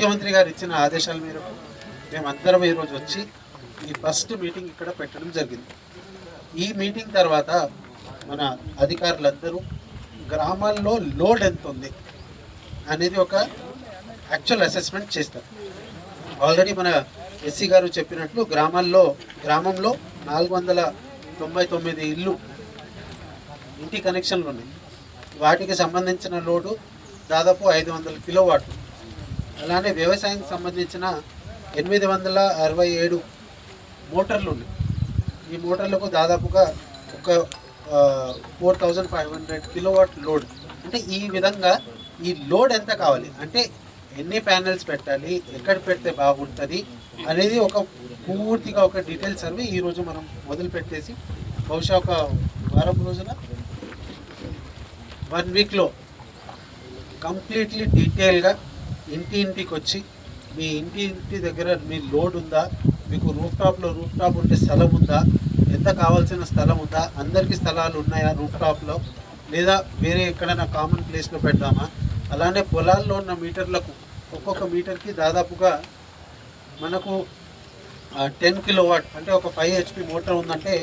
ముఖ్యమంత్రి గారు ఇచ్చిన ఆదేశాల మేరకు మేమందరం ఈరోజు వచ్చి ఈ ఫస్ట్ మీటింగ్ ఇక్కడ పెట్టడం జరిగింది. ఈ మీటింగ్ తర్వాత మన అధికారులందరూ గ్రామాల్లో లోడ్ ఎంత ఉంది అనేది ఒక యాక్చువల్ అసెస్మెంట్ చేస్తారు. ఆల్రెడీ మన ఎస్సీ గారు చెప్పినట్లు గ్రామాల్లో గ్రామంలో నాలుగు వందల తొంభై తొమ్మిది ఇల్లు ఇంటి కనెక్షన్లు ఉన్నాయి. వాటికి సంబంధించిన లోడు దాదాపు ఐదు వందల కిలోవాట్లు. అలానే వ్యవసాయానికి సంబంధించిన ఎనిమిది వందల అరవై ఏడు మోటార్లు ఉన్నాయి ఈ మోటార్లకు దాదాపుగా ఒక four thousand five hundred kilowatt load. అంటే ఈ విధంగా ఈ లోడ్ ఎంత కావాలి? అంటే ఎన్ని ప్యానెల్స్ పెట్టాలి? ఎక్కడ పెడితే బాగుంటుంది? అనేది ఒక పూర్తిగా ఒక డీటెయిల్ సర్వే ఈరోజు మనం మొదలు పెట్టేసి బహుశా ఒక వారం రోజుల వన్ వీక్లో కంప్లీట్లీ డీటెయిల్గా ఇంటి ఇంటికి వచ్చి మీ ఇంటి ఇంటి దగ్గర మీ లోడ్ ఉందా? మీకు రూఫ్ టాప్లో రూఫ్ టాప్ ఉంటే స్థలం ఉందా? ఎంత కావాల్సిన స్థలం ఉందా? అందరికీ స్థలాలు ఉన్నాయా రూఫ్ టాప్లో లేదా వేరే ఎక్కడైనా కామన్ ప్లేస్లో పెడదామా? అలానే పొలాల్లో ఉన్న మీటర్లకు ఒక్కొక్క మీటర్కి దాదాపుగా మనకు టెన్ కిలో వాట్ అంటే ఒక ఫైవ్ హెచ్పి మోటార్ ఉందంటే